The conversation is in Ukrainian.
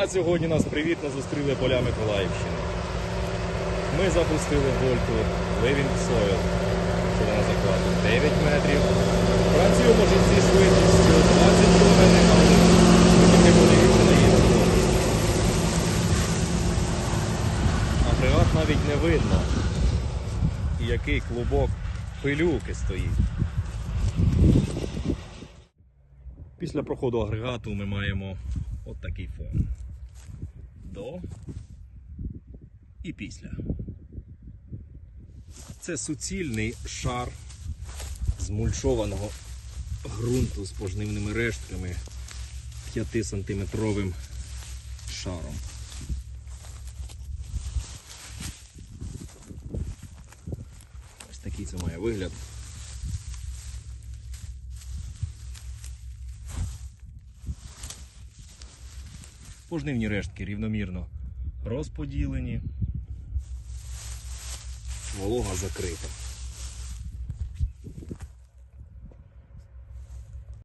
А сьогодні нас привітно зустріли поля Миколаївщини. Ми запустили вольту Living Soil. Це на закладу 9 метрів. Працюємо ж зі швидкістю 20 км. Ви тільки подивіться на її. Агрегат навіть не видно. Який клубок пилюки стоїть. Після проходу агрегату ми маємо от такий фон. До і після. Це суцільний шар змульчованого ґрунту з пожнивними рештками 5-сантиметровим шаром. Ось такий це має вигляд. Пожнивні рештки рівномірно розподілені. Волога закрита.